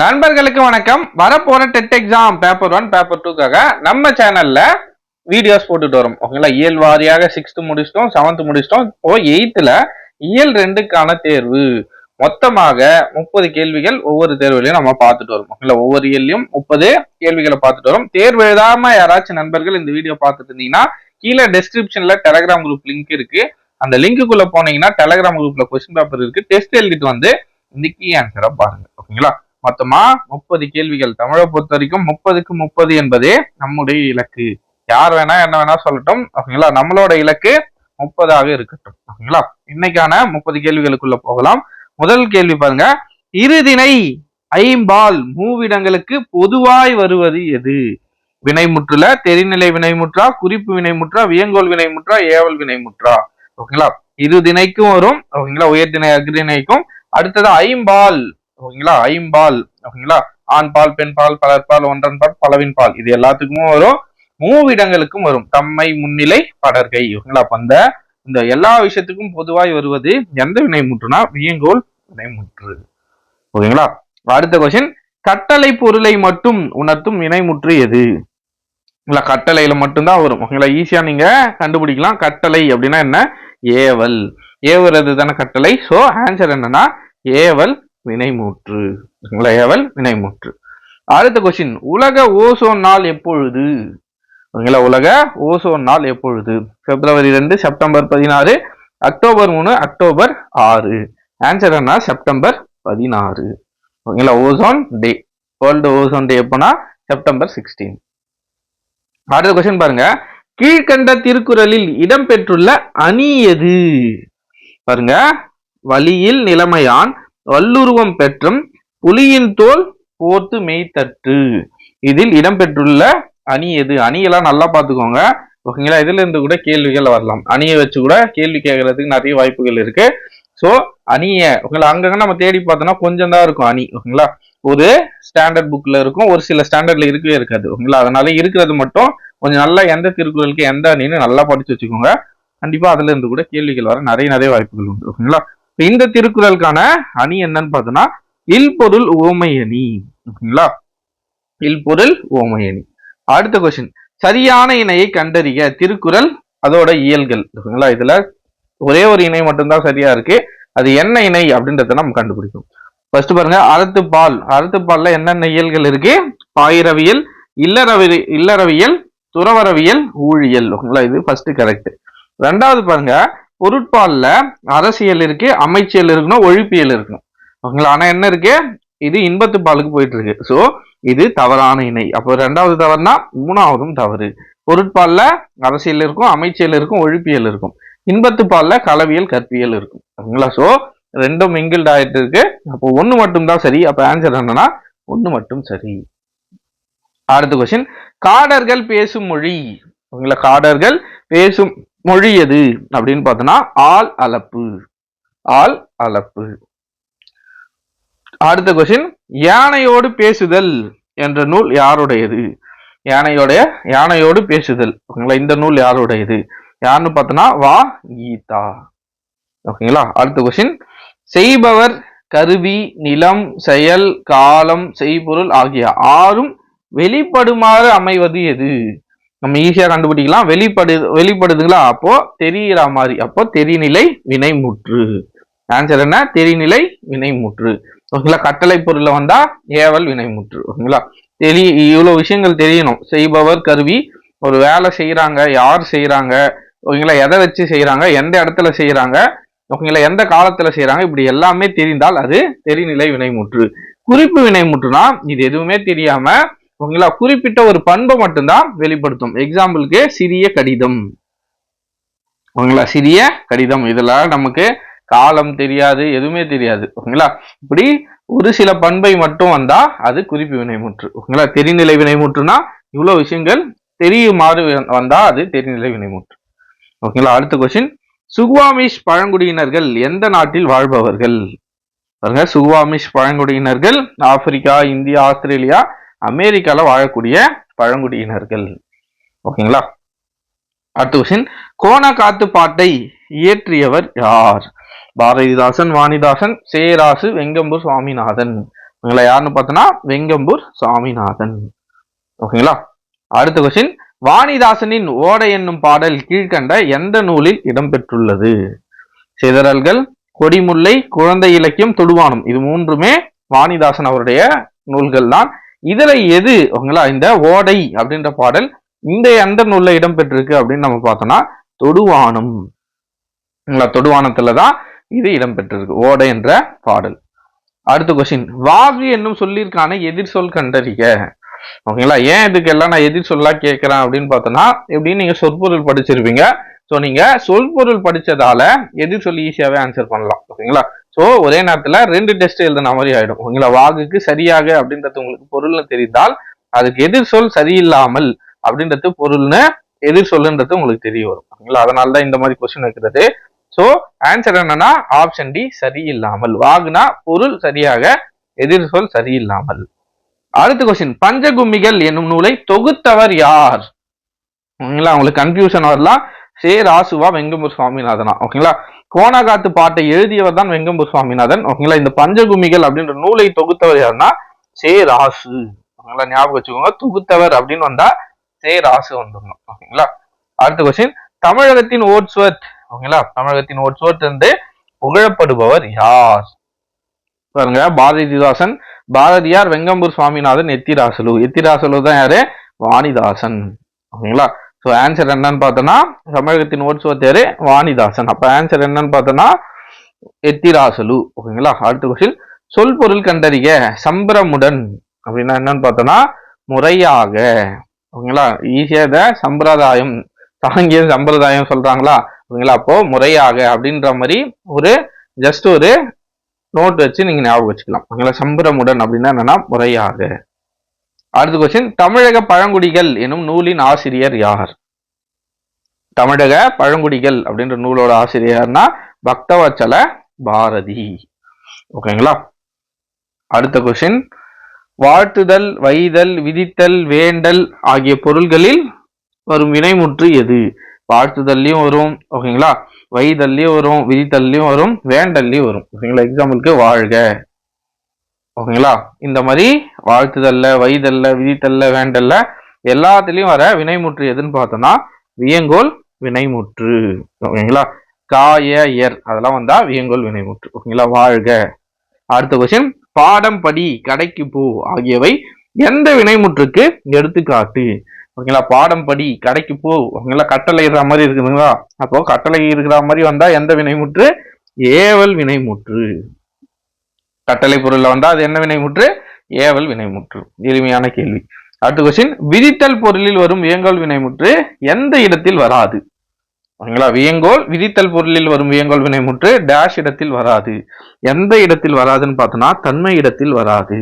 நண்பர்களுக்கு வணக்கம். வரப்போற TET exam paper one paper டூக்காக நம்ம சேனல்ல வீடியோஸ் போட்டுட்டு வரோம். ஓகேங்களா? இயல் வாரியாக சிக்ஸ்த் முடிச்சிட்டோம் செவன்த் முடிச்சிட்டோம். இப்போ எயித்துல இயல் ரெண்டுக்கான தேர்வு. மொத்தமாக முப்பது கேள்விகள் ஒவ்வொரு தேர்வுலையும் நம்ம பார்த்துட்டு வரோம். ஓகேங்களா? ஒவ்வொரு இயல்லையும் முப்பது கேள்விகளை பார்த்துட்டு வரோம். தேர்வு எழுதாம யாராச்சும் நண்பர்கள் இந்த வீடியோ பார்த்துட்டு இருந்தீங்கன்னா கீழே டெஸ்கிரிப்ஷன்ல டெலகிராம் குரூப் லிங்க் இருக்கு. அந்த லிங்க்குள்ள போனீங்கன்னா டெலகிராம் குரூப்ல கொஸ்டின் பேப்பர் இருக்கு. டெஸ்ட் எழுதிட்டு வந்து இன்னைக்கு ஆன்சரை பாருங்க. ஓகேங்களா? மொத்தமா முப்பது கேள்விகள். தமிழை பொறுத்த வரைக்கும் முப்பதுக்கு முப்பது என்பதே நம்முடைய இலக்கு. யார் வேணா என்ன வேணா சொல்லட்டும் ஓகேங்களா? நம்மளோட இலக்கு முப்பதாக இருக்கட்டும் ஓகேங்களா? இன்னைக்கான முப்பது கேள்விகளுக்குள்ள போகலாம். முதல் கேள்வி பாருங்க. இருதினை ஐம்பால் மூவிடங்களுக்கு பொதுவாய் வருவது எது? வினைமுற்றுல தெரிநிலை வினைமுற்றா குறிப்பு வினைமுற்றா வியங்கோல் வினைமுற்றா ஏவல் வினைமுற்றா ஓகேங்களா? இரு திணைக்கும் வரும் ஓகேங்களா? உயர்தினை அக்ரிணைக்கும் அடுத்தது ஐம்பால் ஓகேங்களா? ஐம்பால் ஓகேங்களா? ஆண் பால் பெண் பால் பலர்பால் ஒன்றன் பால் பலவின் பால் இது எல்லாத்துக்குமே வரும். மூவிடங்களுக்கும் வரும். தம்மை முன்னிலை படர்கை ஓகேங்களா? அப்ப அந்த இந்த எல்லா விஷயத்துக்கும் பொதுவாய் வருவது எந்த வினைமுற்றுனா வியங்கோல் வினைமுற்று. ஓகேங்களா? அடுத்த கொஸ்டின் கட்டளை பொருளை மட்டும் உணர்த்தும் வினைமுற்று எது? இல்ல கட்டளையில மட்டும்தான் வரும். ஓகேங்களா? ஈஸியா நீங்க கண்டுபிடிக்கலாம். கட்டளை அப்படின்னா என்ன? ஏவல். ஏவுறது தானே கட்டளை. சோ ஆன்சர் என்னன்னா ஏவல் வினைமூற்று ஓகேங்களா வினைமூற்று அடுத்த கொஸ்டின் உலக ஓசோன் நாள் எப்பொழுது? ஓகேங்களா உலக ஓசோன் நாள் எப்பொழுது? பிப்ரவரி ரெண்டு செப்டம்பர் பதினாறு அக்டோபர் மூணு அக்டோபர் ஆறு. ஆன்சர் என்ன? செப்டம்பர் பதினாறு. ஓகேங்களா ozone day. World ozone day எப்போனா செப்டம்பர் சிக்ஸ்டீன் அடுத்த கொஸ்டின் பாருங்க. கீழ்கண்ட திருக்குறளில் இடம்பெற்றுள்ள அணி எது? பாருங்க. வழியில் நிலைமையான் வல்லுருவம் பெற்றும் புலியின் தோல் போர்த்து மெய்தற்று இதில் இடம்பெற்றுள்ள அணி எது? அணியெல்லாம் நல்லா பார்த்துக்கோங்க. ஓகேங்களா? இதுல இருந்து கூட கேள்விகள் வரலாம். அணியை வச்சு கூட கேள்வி கேட்கறதுக்கு நிறைய வாய்ப்புகள் இருக்கு. ஸோ அணியை ஓகேங்களா? அங்கங்க நம்ம தேடி பார்த்தோம்னா கொஞ்சம் தான் இருக்கும் அணி ஓகேங்களா? ஒரு ஸ்டாண்டர்ட் புக்ல இருக்கும். ஒரு சில ஸ்டாண்டர்ட்ல இருக்கவே இருக்காது ஓகேங்களா? அதனால இருக்கிறது மட்டும் கொஞ்சம் நல்லா எந்த திருக்குறளுக்கு எந்த அணின்னு நல்லா படிச்சு வச்சுக்கோங்க. கண்டிப்பா அதுல இருந்து கூட கேள்விகள் வர நிறைய நிறைய வாய்ப்புகள் உண்டு ஓகேங்களா? இந்த திருக்குறளுக்கான அணி என்னன்னு பார்த்தோம்னா இல் பொருள் ஓகேங்களா? இல்பொருள் ஓமையணி அடுத்த கொஸ்டின் சரியான இணையை கண்டறிய திருக்குறள் அதோட இயல்கள். ஓகேங்களா? இதுல ஒரே ஒரு இணை மட்டும்தான் சரியா இருக்கு. அது என்ன இணை அப்படின்றத நம்ம கண்டுபிடிக்கும் ஃபர்ஸ்ட் பாருங்க அறத்துப்பால். அறத்துப்பால்ல என்னென்ன இயல்கள் இருக்கு? பாயிரவியல் இல்லறவி இல்லறவியல் துறவரவியல் ஊழியல். ஓகேங்களா? இது ஃபர்ஸ்ட் கரெக்ட் ரெண்டாவது பாருங்க பொருட்பாலில் அரசியல் இருக்கு அமைச்சியல் இருக்கணும் ஒழிப்பியல் இருக்கணும். ஓகேங்களா? ஆனால் என்ன இருக்கு? இது இன்பத்து பாலுக்கு போயிட்டு இருக்கு. ஸோ இது தவறான இணை. அப்போ ரெண்டாவது தவறுனா மூணாவதும் தவறு. பொருட்பாலில் அரசியல் இருக்கும் அமைச்சியல் இருக்கும் ஒழிப்பியல் இருக்கும். இன்பத்து பாலில் களவியல் கற்பியல் இருக்கும். ஓகேங்களா? ஸோ ரெண்டும் மிங்கிள்ட் ஆகிட்டு இருக்கு. அப்போ ஒன்று மட்டும் தான் சரி. அப்போ ஆன்சர் என்னன்னா ஒன்று மட்டும் சரி. அடுத்த கொஸ்டின் காடர்கள் பேசும் மொழி. ஓகேங்களா? காடர்கள் பேசும் மொழி எது அப்படின்னு பார்த்தோன்னா ஆள் அளப்பு. ஆள் அளப்பு. அடுத்த கொஸ்டின் யானையோடு பேசுதல் என்ற நூல் யாருடையது? யானையோடைய யானையோடு பேசுதல். ஓகேங்களா? இந்த நூல் யாருடையது? யாருன்னு பார்த்தோன்னா வா கீதா. ஓகேங்களா? அடுத்த கொஸ்டின் செய்பவர் கருவி நிலம் செயல் காலம் செய்பொருள் ஆகிய ஆறும் வெளிப்படுமாறு அமைவது எது? நம்ம ஈஸியாக கண்டுபிடிக்கலாம். வெளிப்படு வெளிப்படுதுங்களா? அப்போ தெரிகிற மாதிரி. அப்போ தெரிநிலை வினைமுற்று. ஆன்சர் என்ன? தெரிநிலை வினைமுற்று. ஓகேங்களா? கட்டளை பொருளில் வந்தா ஏவல் வினைமுற்று. ஓகேங்களா? தெரிய இவ்வளோ விஷயங்கள் தெரியணும். செய்பவர் கருவி ஒரு வேலை செய்கிறாங்க யார் செய்கிறாங்க ஓகேங்களா? எதை வச்சு செய்கிறாங்க எந்த இடத்துல செய்கிறாங்க ஓகேங்களா? எந்த காலத்தில் செய்கிறாங்க இப்படி எல்லாமே தெரிந்தால் அது தெரிநிலை வினைமுற்று. குறிப்பு வினைமுற்றுனா இது எதுவுமே தெரியாமல் ஓகேங்களா? குறிப்பிட்ட ஒரு பண்பை மட்டும்தான் வெளிப்படுத்தும். எக்ஸாம்பிளுக்கு சிறிய கடிதம். ஓகேங்களா? சிறிய கடிதம். இதெல்லாம் நமக்கு காலம் தெரியாது எதுவுமே தெரியாது. ஓகேங்களா? இப்படி ஒரு சில பண்பை மட்டும் வந்தா அது குறிப்பு வினைமுற்று. ஓகேங்களா? தெரிநிலை வினைமுற்றுனா இவ்வளவு விஷயங்கள் தெரியுமாறு வந்தா அது தெரிநிலை வினைமுற்று. ஓகேங்களா? அடுத்த கொஸ்டின் சுகுவாமிஷ் பழங்குடியினர்கள் எந்த நாட்டில் வாழ்பவர்கள்? பாருங்க. சுகுவாமிஷ் பழங்குடியினர்கள் ஆப்பிரிக்கா இந்தியா ஆஸ்திரேலியா அமெரிக்கால வாழக்கூடிய பழங்குடியினர்கள். ஓகேங்களா? அடுத்த கொஸ்டின் கோண காத்து பாட்டை இயற்றியவர் யார்? பாரதிதாசன் வாணிதாசன் சேராசு வெங்கம்பூர் சுவாமிநாதன். இவங்களை யாருன்னு பார்த்தோன்னா வெங்கம்பூர் சுவாமிநாதன். ஓகேங்களா? அடுத்த கொஸ்டின் வாணிதாசனின் ஓடை என்னும் பாடல் கீழ்கண்ட எந்த நூலில் இடம்பெற்றுள்ளது? சிதறல்கள் கொடிமுல்லை குழந்தை இலக்கியம் தொடுவானம். இது மூன்றுமே வாணிதாசன் அவருடைய நூல்கள் தான் இதுல எது ஓகேங்களா? இந்த ஓடை அப்படின்ற பாடல் இந்த எந்த நூல்ல இடம்பெற்றிருக்கு அப்படின்னு நம்ம பார்த்தோம்னா தொடுவானம். ஓகேங்களா? தொடுவானத்துல தான் இது இடம்பெற்றிருக்கு ஓடை என்ற பாடல். அடுத்த கொஸ்டின் வாகு என்னும் சொல்லிற்கான எதிர் சொல் கண்டறிக. ஓகேங்களா? ஏன் இதுக்கெல்லாம் நான் எதிர் சொல்லா கேட்கிறேன் அப்படின்னு பார்த்தோம்னா எப்படின்னு நீங்க சொற்பொருள் படிச்சிருப்பீங்க. ஸோ நீங்க சொற்பொருள் படிச்சதால எதிர் சொல்லி ஈஸியாவே ஆன்சர் பண்ணலாம். ஓகேங்களா? ஸோ ஒரே நேரத்தில் ரெண்டு டெஸ்ட் எழுதின மாதிரி ஆயிடும். உங்களை வாகுக்கு சரியாக அப்படின்றது உங்களுக்கு பொருள்னு தெரிந்தால் அதுக்கு எதிர் சொல் சரியில்லாமல் அப்படின்றது பொருள்னு எதிர் சொல்லுன்றது உங்களுக்கு தெரிய வரும். ஓகேங்களா அதனால தான் இந்த மாதிரி கொஸ்டின் வைக்கிறது ஸோ ஆன்சர் என்னன்னா ஆப்ஷன் டி சரியில்லாமல். வாகுனா பொருள் சரியாக எதிர் சொல் சரியில்லாமல். அடுத்த கொஸ்டின் பஞ்சகும்மிகள் என்னும் நூலை தொகுத்தவர் யார்? ஓகேங்களா உங்களுக்கு கன்ஃபியூஷன் வரலாம். சே ராசுவா வெங்கம்பூர் சுவாமிநாதனா. ஓகேங்களா? கோணகாத்து பாட்டை எழுதியவர் தான் வெங்கம்பூர் சுவாமிநாதன். ஓகேங்களா? இந்த பஞ்சகுமிகள் அப்படின்ற நூலை தொகுத்தவர் யாருன்னா சே ராசு ஓகேங்களா? ஞாபகம் வச்சுக்கோங்க. தொகுத்தவர் அப்படின்னு வந்தா சே ராசு வந்துடணும். ஓகேங்களா? அடுத்த கொஸ்டின் தமிழகத்தின் ஓட்ஸ்வர்த். ஓகேங்களா? தமிழகத்தின் ஓட்ஸ்வர்த் வந்து புகழப்படுபவர் யார்? பாருங்க பாரதிதாசன் பாரதியார் வெங்கம்பூர் சுவாமிநாதன் எத்திராசலு எத்திராசலு தான் யாரு? வாணிதாசன். ஓகேங்களா? ஸோ ஆன்சர் என்னன்னு பார்த்தோன்னா தமிழகத்தின் ஓட்ஸ்வர்த் தேர் வாணிதாசன். அப்போ ஆன்சர் என்னன்னு பார்த்தோன்னா எத்திராசலு. ஓகேங்களா? அடுத்த கொஸ்டின் சொல் பொருள் கண்டறிய சம்பிரமுடன். அப்படின்னா என்னன்னு பார்த்தோன்னா முறையாக. ஓகேங்களா? ஈஸியாக இதை சம்பிரதாயம் தாங்கிய சம்பிரதாயம் சொல்கிறாங்களா ஓகேங்களா? அப்போ முறையாக அப்படின்ற மாதிரி ஒரு ஜஸ்ட் ஒரு நோட் வச்சு நீங்கள் ஞாபகம் வச்சுக்கலாம். ஓகேங்களா? சம்பிரமுடன் அப்படின்னா என்னன்னா முறையாக. அடுத்த கொஸ்டின் தமிழக பழங்குடிகள் எனும் நூலின் ஆசிரியர் யார்? தமிழக பழங்குடிகள் அப்படின்ற நூலோட ஆசிரியர்னா பக்தவச்சல பாரதி. ஓகேங்களா அடுத்த கொஸ்டின் வாழ்த்துதல் வைதல் விதித்தல் வேண்டல் ஆகிய பொருள்களில் வரும் வினைமுற்று எது? வாழ்த்துதல்லையும் வரும் ஓகேங்களா வைதல்லையும் வரும் விதித்தல்லையும் வரும் வேண்டல்லையும் வரும். ஓகேங்களா எக்ஸாம்பிளுக்கு வாழ்க. ஓகேங்களா? இந்த மாதிரி வாழ்த்துதல்ல வைதல்ல விதித்தல்ல வேண்டல்ல எல்லாத்துலயும் வர வினைமுற்று எதுன்னு பார்த்தோம்னா வியங்கோல் வினைமுற்று. ஓகேங்களா? காய எர் அதெல்லாம் வந்தா வியங்கோல் வினைமுற்று. ஓகேங்களா? வாழ்க. அடுத்த கொஸ்டின் பாடம் படி கடைக்கு போ ஆகியவை எந்த வினைமுற்றுக்கு எடுத்துக்காட்டு? ஓகேங்களா? பாடம் படி கடைக்கு போ ஓகேங்களா? கட்டளை இருக்கிற மாதிரி இருக்குதுங்களா? அப்போ கட்டளை இருக்கிற மாதிரி வந்தா எந்த வினைமுற்று? ஏவல் வினைமுற்று. கட்டளை பொருள்ல வந்தா அது என்ன வினைமுற்று? ஏவல் வினைமுற்று. எளிமையான கேள்வி. அடுத்த கொஸ்டின் விதித்தல் பொருளில் வரும் வியங்கோல் வினைமுற்று எந்த இடத்தில் வராது? ஓகேங்களா வியங்கோல் விதித்தல் பொருளில் வரும் வியங்கோல் வினைமுற்று டேஷ் இடத்தில் வராது. எந்த இடத்தில் வராதுன்னு பார்த்தோம்னா தன்மை இடத்தில் வராது.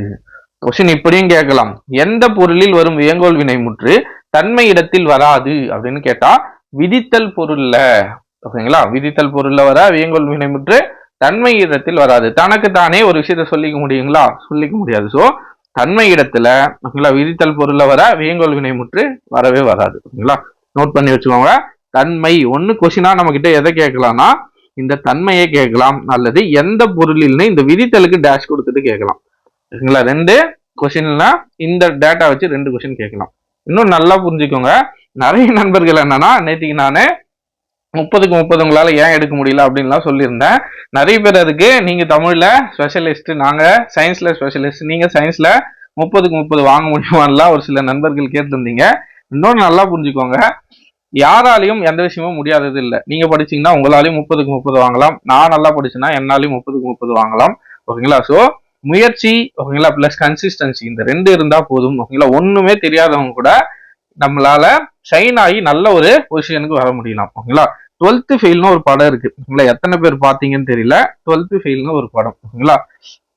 கொஸ்டின் இப்படியும் கேட்கலாம். எந்த பொருளில் வரும் வியங்கோல் வினைமுற்று தன்மை இடத்தில் வராது அப்படின்னு கேட்டா விதித்தல் பொருள்ல. ஓகேங்களா விதித்தல் பொருள்ல வர வியங்கோல் வினைமுற்று தன்மை இடத்தில் வராது. தனக்கு தானே ஒரு விஷயத்த சொல்லிக்க முடியுங்களா? சொல்லிக்க முடியாது. ஸோ தன்மை இடத்துல ஓகேங்களா விதித்தல் பொருளை வர வியங்கோல் வினைமுற்று வரவே வராது. ஓகேங்களா? நோட் பண்ணி வச்சுக்கோங்க. தன்மை ஒன்று கொஷினா நம்ம கிட்ட எதை கேட்கலாம்னா இந்த தன்மையை கேட்கலாம். அல்லது எந்த பொருளில்னு இந்த விதித்தலுக்கு டேஷ் கொடுத்துட்டு கேட்கலாம். ஓகேங்களா? ரெண்டு கொஷின்னா இந்த டேட்டா வச்சு ரெண்டு கொஷின் கேட்கலாம். இன்னும் நல்லா புரிஞ்சுக்கோங்க. நிறைய நண்பர்கள் என்னன்னா நேற்றுக்கு நான் முப்பதுக்கு முப்பது உங்களால் ஏன் எடுக்க முடியல அப்படின்லாம் சொல்லியிருந்தேன். நிறைய பேர் அதுக்கு நீங்கள் தமிழில் ஸ்பெஷலிஸ்ட் நாங்கள் சயின்ஸில் ஸ்பெஷலிஸ்ட் நீங்கள் சயின்ஸில் முப்பதுக்கு முப்பது வாங்க முடியுமான்லாம் ஒரு சில நண்பர்கள் கேட்டிருந்தீங்க. இன்னொன்று நல்லா புரிஞ்சுக்கோங்க. யாராலையும் எந்த விஷயமும் முடியாதது இல்லை. நீங்கள் படிச்சீங்கன்னா உங்களாலையும் முப்பதுக்கு முப்பது வாங்கலாம். நான் நல்லா படிச்சேன்னா என்னாலையும் முப்பதுக்கு முப்பது வாங்கலாம். ஓகேங்களா? ஸோ முயற்சி ஓகேங்களா? ப்ளஸ் கன்சிஸ்டன்சி இந்த ரெண்டு இருந்தால் போதும். ஓகேங்களா? ஒன்றுமே தெரியாதவங்க கூட நம்மளால ஷைன் ஆகி நல்ல ஒரு பொசிஷனுக்கு வர முடியலாம். ஓகேங்களா? டுவெல்த் ஃபெயில்னு ஒரு படம் இருக்கு. ஓகேங்களா எத்தனை பேர் பாத்தீங்கன்னு தெரியல. டுவெல்த் ஃபெயில்னு ஒரு படம். ஓகேங்களா?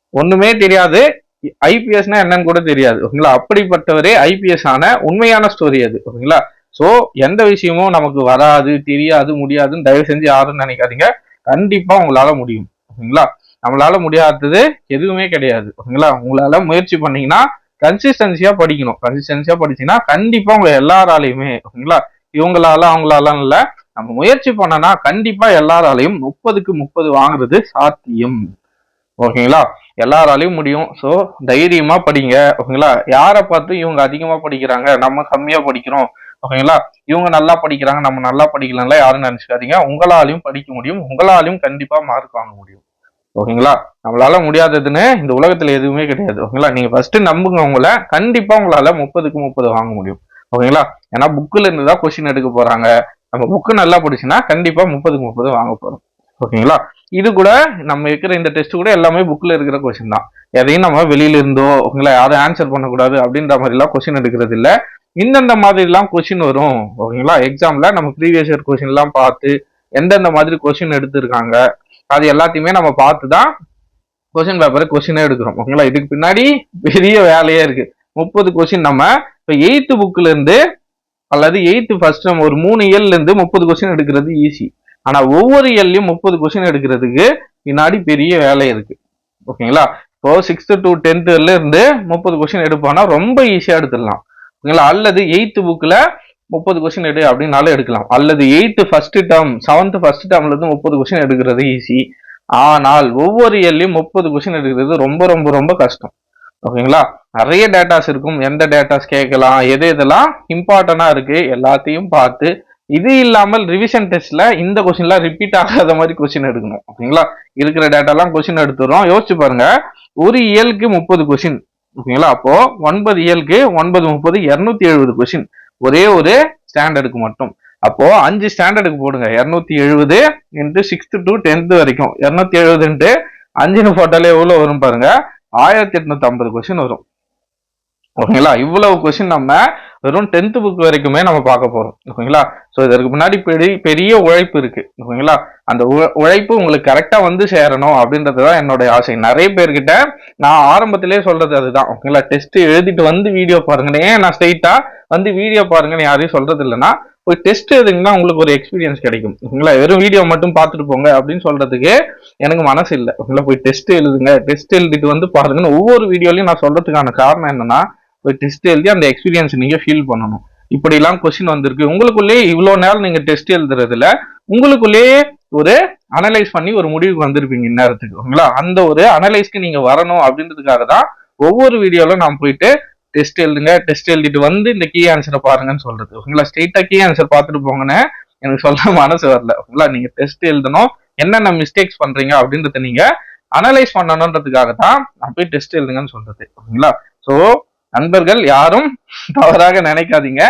ஒண்ணுமே தெரியாது. ஐபிஎஸ்னா என்னன்னு கூட தெரியாது. ஓகேங்களா? அப்படிப்பட்டவரே ஐபிஎஸ் ஆன உண்மையான ஸ்டோரி அது. ஓகேங்களா? சோ எந்த விஷயமும் நமக்கு வராது தெரியாது முடியாதுன்னு தயவு செஞ்சு யாரும் நினைக்காதீங்க. கண்டிப்பா உங்களால முடியும். ஓகேங்களா? நம்மளால முடியாதது எதுவுமே கிடையாது. ஓகேங்களா? உங்களால முயற்சி பண்ணீங்கன்னா கன்சிஸ்டன்சியா படிக்கணும். கன்சிஸ்டன்சியா படிச்சீங்கன்னா கண்டிப்பா உங்க எல்லாராலையுமே ஓகேங்களா? இவங்களால அவங்களால இல்ல. நம்ம முயற்சி பண்ணனா கண்டிப்பா எல்லாராலையும் முப்பதுக்கு முப்பது வாங்குறது சாத்தியம். ஓகேங்களா? எல்லாராலையும் முடியும். ஸோ தைரியமா படிங்க. ஓகேங்களா? யாரை பார்த்து இவங்க அதிகமா படிக்கிறாங்க? நம்ம கம்மியா படிக்கிறோம். ஓகேங்களா? இவங்க நல்லா படிக்கிறாங்க. நம்ம நல்லா படிக்கலாம்ல? யாரும் நினைச்சுக்காதீங்க. உங்களாலையும் படிக்க முடியும். உங்களாலையும் கண்டிப்பா மார்க் வாங்க முடியும். ஓகேங்களா? நம்மளால முடியாததுன்னு இந்த உலகத்துல எதுவுமே கிடையாது. ஓகேங்களா? நீங்க ஃபர்ஸ்ட் நம்புங்க உங்களை. கண்டிப்பா உங்களால முப்பதுக்கு முப்பது வாங்க முடியும். ஓகேங்களா? ஏன்னா புக்கில் இருந்து தான் கொஸ்டின் எடுக்க போறாங்க. நம்ம புக்கு நல்லா பிடிச்சுன்னா கண்டிப்பா முப்பதுக்கு முப்பது வாங்க போறோம். ஓகேங்களா? இது கூட நம்ம இருக்கிற இந்த டெஸ்ட் கூட எல்லாமே புக்ல இருக்கிற கொஸ்டின் தான். எதையும் நம்ம வெளியில இருந்தோ ஓகேங்களா யாரும் ஆன்சர் பண்ணக்கூடாது அப்படின்ற மாதிரி எல்லாம் கொஸ்டின் எடுக்கிறது இல்ல. இந்தந்த மாதிரி எல்லாம் கொஸ்டின் வரும் ஓகேங்களா? எக்ஸாம்ல நம்ம ப்ரீவியஸ் இயர் கொஸ்டின் எல்லாம் பார்த்து எந்தெந்த மாதிரி கொஸ்டின் எடுத்திருக்காங்க அது எல்லாத்தையுமே நம்ம பார்த்து தான் கொஸ்டின் பேப்பரை கொஸ்டினே எடுக்கிறோம் ஓகேங்களா? இதுக்கு பின்னாடி பெரிய வேலையே இருக்கு. முப்பது கொஸ்டின் நம்ம இப்போ எயித்து புக்ல இருந்து அல்லது எயித்து ஃபர்ஸ்ட் நம்ம ஒரு மூணு இயல்லேருந்து முப்பது கொஸ்டின் எடுக்கிறது ஈஸி ஆனால் ஒவ்வொரு இயல்லையும் முப்பது கொஸ்டின் எடுக்கிறதுக்கு பின்னாடி பெரிய வேலை இருக்கு. ஓகேங்களா இப்போ சிக்ஸ்த்து டு டென்த்துல இருந்து முப்பது கொஸ்டின் எடுப்பானா ரொம்ப ஈஸியாக எடுத்துடலாம். ஓகேங்களா அல்லது எயித்து புக்கில் முப்பது கொஸ்டின் எடு அப்படின்னாலும் எடுக்கலாம். அல்லது eighth first term seventh first டேர்ம்ல இருந்து முப்பது கொஸ்டின் எடுக்கிறது ஈஸி ஆனால் ஒவ்வொரு இயர்லையும் முப்பது கொஸ்டின் எடுக்கிறது ரொம்ப ரொம்ப ரொம்ப கஷ்டம். ஓகேங்களா? நிறைய டேட்டாஸ் இருக்கும். எந்த டேட்டாஸ் கேட்கலாம்? எது எதெல்லாம் இம்பார்ட்டண்டா இருக்கு? எல்லாத்தையும் பார்த்து இது இல்லாமல் ரிவிஷன் டெஸ்ட்ல இந்த கொஸ்டின்லாம் ரிப்பீட் ஆகாத மாதிரி கொஸ்டின் எடுக்கணும். ஓகேங்களா? இருக்கிற டேட்டாலாம் கொஸ்டின் எடுத்துறோம் யோசிச்சு பாருங்க. ஒரு இயலுக்கு முப்பது கொஸ்டின் ஓகேங்களா? அப்போ ஒன்பது இயலுக்கு ஒன்பது முப்பது இரநூத்தி எழுபது கொஸ்டின் ஒரே ஒரு ஸ்டாண்டர்டுக்கு மட்டும். அப்போ அஞ்சு ஸ்டாண்டர்டுக்கு போடுங்க. இரநூத்தி எழுபது இன்ட்டு சிக்ஸ்த் டு டென்த் வரைக்கும். இரநூத்தி எழுபதுன்ட்டு அஞ்சுன்னு போட்டாலே எவ்வளோ வரும் பாருங்க? ஆயிரத்தி எட்நூத்தி ஐம்பது கொஸ்டின் வரும். ஓகேங்களா? இவ்வளவு கொஸ்டின் நம்ம வெறும் டென்த் புக் வரைக்குமே நம்ம பார்க்க போறோம். ஓகேங்களா? ஸோ இதற்கு முன்னாடி பெரிய பெரிய உழைப்பு இருக்கு. ஓகேங்களா? அந்த உழைப்பு உங்களுக்கு கரெக்டா வந்து சேரணும் அப்படின்றது தான் என்னுடைய ஆசை. நிறைய பேர்கிட்ட நான் ஆரம்பத்திலே சொல்றது அதுதான். ஓகேங்களா? டெஸ்ட் எழுதிட்டு வந்து வீடியோ பாருங்க ஏன் நான் ஸ்ட்ரைட்டா வந்து வீடியோ பாருங்கன்னு யாரையும் சொல்றது இல்லைன்னா போய் டெஸ்ட் எழுதுங்கன்னா உங்களுக்கு ஒரு எக்ஸ்பீரியன்ஸ் கிடைக்கும். ஓகேங்களா வெறும் வீடியோ மட்டும் பார்த்துட்டு போங்க அப்படின்னு சொல்றதுக்கு எனக்கு மனசு இல்லை. ஓகேங்களா போய் டெஸ்ட் எழுதுங்க. டெஸ்ட் எழுதிட்டு வந்து பாருங்கன்னு ஒவ்வொரு வீடியோலையும் நான் சொல்றதுக்கான காரணம் என்னன்னா போய் டெஸ்ட் எழுதி அந்த எக்ஸ்பீரியன்ஸ் நீங்க ஃபீல் பண்ணணும். இப்படிலாம் கொஸ்டின் வந்திருக்கு. உங்களுக்குள்ளேயே இவ்வளோ நேரம் நீங்கள் டெஸ்ட் எழுதுறதுல உங்களுக்குள்ளேயே ஒரு அனலைஸ் பண்ணி ஒரு முடிவுக்கு வந்திருப்பீங்க இந்நேரத்துக்கு. ஓகேங்களா அந்த ஒரு அனலைஸ்க்கு நீங்கள் வரணும் அப்படின்றதுக்காக தான் ஒவ்வொரு வீடியோவிலும் நான் போயிட்டு டெஸ்ட் எழுதுங்க டெஸ்ட் எழுதிட்டு வந்து இந்த கீ ஆன்சரை பாருங்கன்னு சொல்றது. ஓகேங்களா ஸ்ட்ரெயிட்டா கீ ஆன்சர் பார்த்துட்டு போங்கன்னு எனக்கு சொல்ல மனசு வரல. ஓகேங்களா நீங்க டெஸ்ட் எழுதணும். என்னென்ன மிஸ்டேக்ஸ் பண்றீங்க அப்படின்றத நீங்க அனலைஸ் பண்ணணுன்றதுக்காக தான் நான் போய் டெஸ்ட் எழுதுங்கன்னு சொல்றது. ஓகேங்களா ஸோ நண்பர்கள் யாரும் தவறாக நினைக்காதீங்க.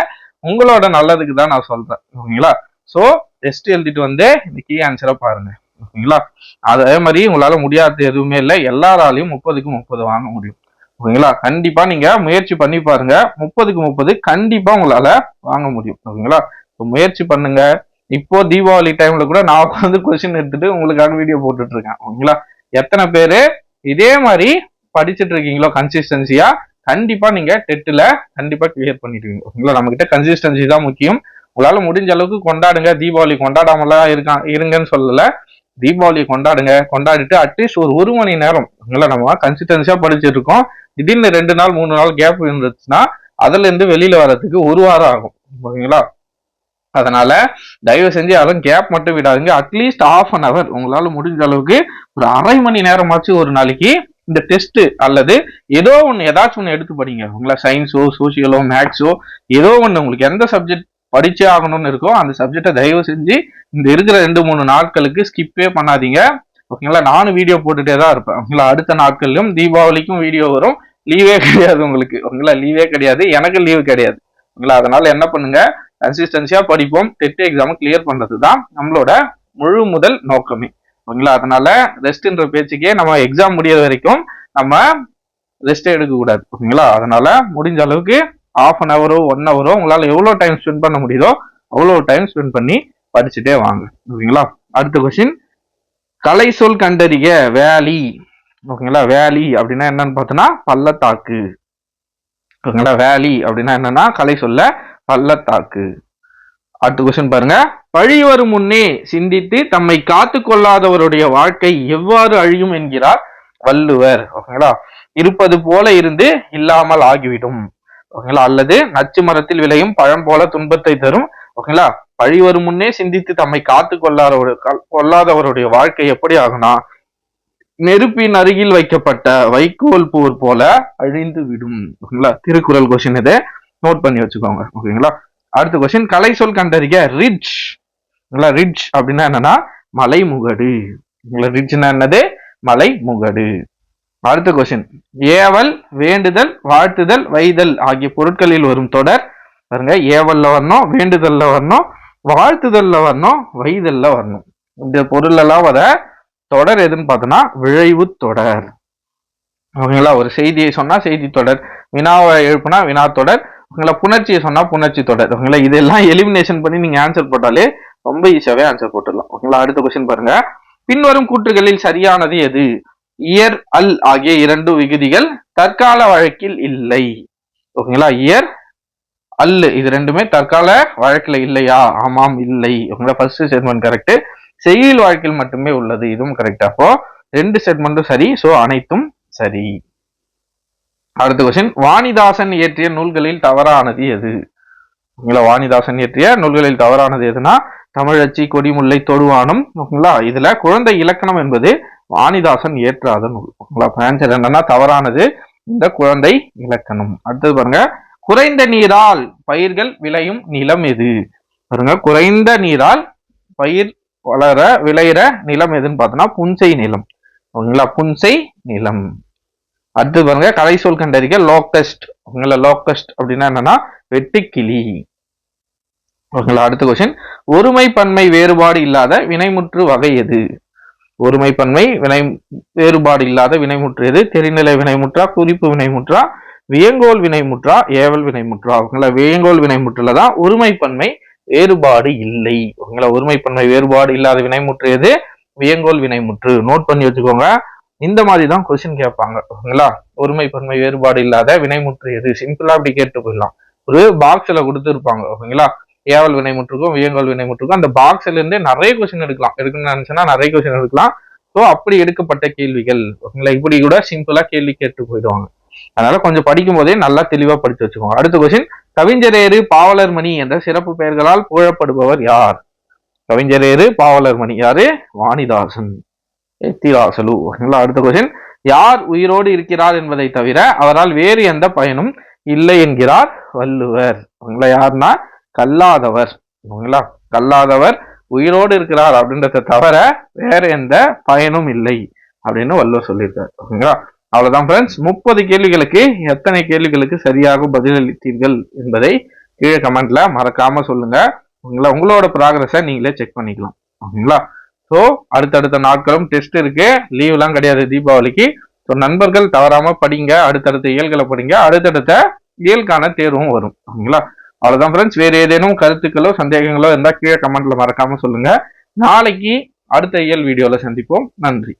உங்களோட நல்லதுக்கு தான் நான் சொல்றேன். ஓகேங்களா ஸோ டெஸ்ட் எழுதிட்டு வந்து இந்த கீ ஆன்சரை பாருங்க. ஓகேங்களா அதே மாதிரி உங்களால முடியாதது எதுவுமே இல்லை. எல்லாராலையும் முப்பதுக்கு முப்பது வாங்க முடியும். ஓகேங்களா? கண்டிப்பா நீங்க முயற்சி பண்ணி பாருங்க. முப்பதுக்கு முப்பது கண்டிப்பா உங்களால வாங்க முடியும். ஓகேங்களா? முயற்சி பண்ணுங்க. இப்போ தீபாவளி டைம்ல கூட நான் உட்காந்து கொஸ்டின் எடுத்துட்டு உங்களுக்காக வீடியோ போட்டுட்டு இருக்கேன். ஓகேங்களா? எத்தனை பேரு இதே மாதிரி படிச்சுட்டு இருக்கீங்களோ கன்சிஸ்டன்சியா கண்டிப்பா நீங்க டெட்டில் கண்டிப்பா கிளியர் பண்ணிடுவீங்க. ஓகேங்களா? நம்ம கிட்ட கன்சிஸ்டன்சி தான் முக்கியம். உங்களால முடிஞ்ச அளவுக்கு கொண்டாடுங்க. தீபாவளி கொண்டாடாமலாம் இருக்கான் இருங்கன்னு சொல்லல. தீபாவளி கொண்டாடுங்க. கொண்டாடிட்டு அட்லீஸ்ட் ஒரு ஒரு மணி நேரம். உங்களை நம்ம கன்சிஸ்டன்சியா படிச்சுட்டு இருக்கோம் திடீர்னு ரெண்டு நாள் மூணு நாள் கேப் இருந்துச்சுன்னா அதுல இருந்து வெளியில வர்றதுக்கு ஒரு வாரம் ஆகும். ஓகேங்களா? அதனால தயவு செஞ்சு யாரும் கேப் மட்டும் விடாதுங்க. At least half an hour உங்களால முடிஞ்ச அளவுக்கு ஒரு அரை மணி நேரமாச்சும் ஒரு நாளைக்கு இந்த டெஸ்ட் அல்லது ஏதோ ஒன்று ஏதாச்சும் ஒன்று எடுத்து படிங்க. உங்களா சயின்ஸோ சோசியலோ மேக்ஸோ ஏதோ ஒன்று உங்களுக்கு எந்த சப்ஜெக்ட் படிச்சே ஆகணும்னு இருக்கோ அந்த சப்ஜெக்டை தயவு செஞ்சு இந்த இருக்கிற ரெண்டு மூணு நாட்களுக்கு ஸ்கிப்பே பண்ணாதீங்க. ஓகேங்களா நானும் வீடியோ போட்டுட்டே தான் இருப்பேன். ஓகேங்களா அடுத்த நாட்கள்லையும் தீபாவளிக்கும் வீடியோ வரும். லீவே கிடையாது உங்களுக்கு. ஓகேங்களா லீவே கிடையாது. எனக்கு லீவு கிடையாது. ஓகேங்களா அதனால என்ன பண்ணுங்க? கன்சிஸ்டன்சியா படிப்போம். டெட் எக்ஸாம் கிளியர் பண்றது தான் நம்மளோட முழு முதல் நோக்கமே. ஓகேங்களா அதனால ரெஸ்ட்ன்ற பேச்சுக்கே நம்ம எக்ஸாம் முடியிற வரைக்கும் நம்ம ரெஸ்ட் எடுக்கக்கூடாது. ஓகேங்களா அதனால முடிஞ்ச அளவுக்கு ஆஃப் அன் ஹவரோ ஒன் ஹவரோ உங்களால எவ்வளோ டைம் ஸ்பெண்ட் பண்ண முடியுதோ அவ்வளோ டைம் ஸ்பெண்ட் பண்ணி படிச்சுட்டே வாங்க. ஓகேங்களா? அடுத்த கொஸ்டின் கலை சொல் கண்டறிய வேலி. ஓகேங்களா? வேலி அப்படின்னா என்னன்னு பார்த்தோன்னா பள்ளத்தாக்கு. ஓகேங்களா? வேலி அப்படின்னா என்னன்னா கலை சொல்ல பள்ளத்தாக்கு. அடுத்த கொஸ்டின் பாருங்க. பழி வரும் முன்னே சிந்தித்து தம்மை காத்து கொள்ளாதவருடைய வாழ்க்கை எவ்வாறு அழியும் என்கிறார் வள்ளுவர். ஓகேங்களா? இருப்பது போல இருந்து இல்லாமல் ஆகிவிடும். ஓகேங்களா? அல்லது நச்சு மரத்தில் விளையும் பழம் போல துன்பத்தை தரும். ஓகேங்களா? பழி வரும் முன்னே சிந்தித்து தம்மை காத்து கொள்ளாதவர் கொள்ளாதவருடைய வாழ்க்கை எப்படி ஆகும்னா நெருப்பின் அருகில் வைக்கப்பட்ட வைக்கோல் போர் போல அழிந்து விடும். ஓகேங்களா? திருக்குறள் கொஸ்டின் இது. நோட் பண்ணி வச்சுக்கோங்க. ஓகேங்களா? அடுத்த கொஸ்டின் கலை சொல் கண்டறிய ரிட்ஜ். ரிட்ஜ் அப்படின்னா என்னன்னா மலைமுகடு. ரிட்ஜ்னா என்னது? மலை முகடு அடுத்த கொஸ்டின் ஏவல் வேண்டுதல் வாழ்த்துதல் வைதல் ஆகிய பொருட்களில் வரும் தொடர். பாருங்க ஏவல்ல வரணும் வேண்டுதல்ல வரணும் வாழ்த்துதல்ல வரணும் வைதல்ல வரணும். இந்த பொருள் எல்லாம் வர தொடர் எதுன்னு பார்த்தோம்னா விழைவு தொடர். ஓகேங்களா? ஒரு செய்தியை சொன்னா செய்தி தொடர். வினாவை எழுப்புனா வினா தொடர். ஓகேங்களா? புணர்ச்சியை சொன்னா புணர்ச்சி தொடர். ஓகேங்களா? இதெல்லாம் எலிமினேஷன் பண்ணி நீங்க ஆன்சர் போட்டாலே ரொம்ப ஈஸியாவே ஆன்சர் போட்டுடலாம். ஓகேங்களா? அடுத்த கொஸ்டின் பாருங்க. பின்வரும் கூற்றுகளில் சரியானது எது? இயர் அல் ஆகிய இரண்டு விகுதிகள் தற்கால வழக்கில் இல்லை. ஓகேங்களா? இயர் அல்லு இது ரெண்டுமே தற்கால வழக்கில் இல்லையா? ஆமாம் இல்லை. ஓகேங்களா? ஃபர்ஸ்ட் ஸ்டேட்மெண்ட் கரெக்ட் செய்யுள் வழக்கில் மட்டுமே உள்ளது. இதுவும் கரெக்ட் அப்போ ரெண்டு ஸ்டேட்மெண்ட்டும் சரி ஸோ அனைத்தும் சரி. அடுத்த கொஸ்டின் வாணிதாசன் இயற்றிய நூல்களில் தவறானது எது? ஓகேங்களா? வாணிதாசன் இயற்றிய நூல்களில் தவறானது எதுனா தமிழச்சி கொடிமுல்லை தொடுவானம். ஓகேங்களா? இதுல குழந்தை இலக்கணம் என்பது வாணிதாசன் ஏற்றாத நூல். ஓகேங்களா? ஆன்சர் என்னன்னா தவறானது இந்த குழந்தை இலக்கணம். அடுத்தது பாருங்க குறைந்த நீரால் பயிர்கள் விளையும் நிலம் எது? பாருங்க குறைந்த நீரால் பயிர் வளர விளையிற நிலம் எதுன்னு பார்த்தோம்னா புன்சை நிலம். ஓகேங்களா? புன்சை நிலம். அடுத்து பாருங்க கலை சொல் கண்டறிக லோக்கஸ்ட் ஓகேங்களா? லோக்கஸ்ட் அப்படின்னா என்னன்னா வெட்டுக்கிளி. ஓகேங்களா அடுத்த கொஸ்டின் ஒருமை பன்மை வேறுபாடு இல்லாத வினைமுற்று வகை எது? ஒருமை பன்மை வினை வேறுபாடு இல்லாத வினைமுற்று எது? தெரிநிலை வினைமுற்றா குறிப்பு வினைமுற்றா வியங்கோல் வினைமுற்றா ஏவல் வினைமுற்றா? ஓகேங்களா வியங்கோல் வினைமுற்றுல தான் ஒருமை பன்மை வேறுபாடு இல்லை. ஓகேங்களா ஒருமை பன்மை வேறுபாடு இல்லாத வினைமுற்று எது? வியங்கோல் வினைமுற்று. நோட் பண்ணி வச்சுக்கோங்க. இந்த மாதிரி தான் கொஸ்டின் கேட்பாங்க. ஓகேங்களா ஒருமை பன்மை வேறுபாடு இல்லாத வினைமுற்று எது? சிம்பிளா அப்படி கேட்டு போயிடலாம். ஒரு பாக்ஸ்ல கொடுத்துருப்பாங்க. ஓகேங்களா ஏவல் வினைமுற்றுக்கும் வியங்கோல் வினைமுற்றுக்கும் அந்த பாக்ஸ்ல இருந்தே நிறைய கொஸ்டின் எடுக்கலாம். எடுக்கணும்னு நினைச்சேன்னா நிறைய கொஸ்டின் எடுக்கலாம். ஸோ அப்படி எடுக்கப்பட்ட கேள்விகள் ஓகேங்களா? இப்படி கூட சிம்பிளா கேள்வி கேட்டு போயிடுவாங்க. அதனால கொஞ்சம் படிக்கும் போதே நல்லா தெளிவா படித்து வச்சுக்கோங்க. அடுத்த கொஸ்டின் கவிஞரேறு பாவலர் மணி என்ற சிறப்பு பெயர்களால் புகழப்படுபவர் யார்? கவிஞரேறு பாவலர் மணி யாரு? வாணிதாசன். எத்திராசலு ஓகேங்களா? அடுத்த கொஸ்டின் யார் உயிரோடு இருக்கிறார் என்பதை தவிர அவரால் வேறு எந்த பயனும் இல்லை என்கிறார் வள்ளுவர். ஓகேங்களா? யாருன்னா கல்லாதவர். ஓகேங்களா கல்லாதவர் உயிரோடு இருக்கிறார் அப்படின்றத தவிர வேற எந்த பயனும் இல்லை அப்படின்னு வள்ளுவர் சொல்லியிருக்காரு. ஓகேங்களா அவ்வளவுதான் ஃப்ரெண்ட்ஸ் முப்பது கேள்விகளுக்கு எத்தனை கேள்விகளுக்கு சரியாக பதிலளித்தீர்கள் என்பதை கீழே கமெண்ட்ல மறக்காம சொல்லுங்க. ஓகேங்களா உங்களோட ப்ராக்ரஸை நீங்களே செக் பண்ணிக்கலாம். ஓகேங்களா ஸோ அடுத்தடுத்த நாட்களும் டெஸ்ட் இருக்கு. லீவ்லாம் கிடையாது தீபாவளிக்கு. ஸோ நண்பர்கள் தவறாம படிங்க. அடுத்தடுத்த இயல்களை படிங்க. அடுத்தடுத்த இயல்கான தேர்வும் வரும். ஓகேங்களா அவ்வளவுதான் ஃப்ரெண்ட்ஸ் வேற ஏதேனும் கருத்துக்களோ சந்தேகங்களோ இருந்தால் கீழே கமெண்ட்ல மறக்காம சொல்லுங்க. நாளைக்கு அடுத்த இயல் வீடியோல சந்திப்போம். நன்றி.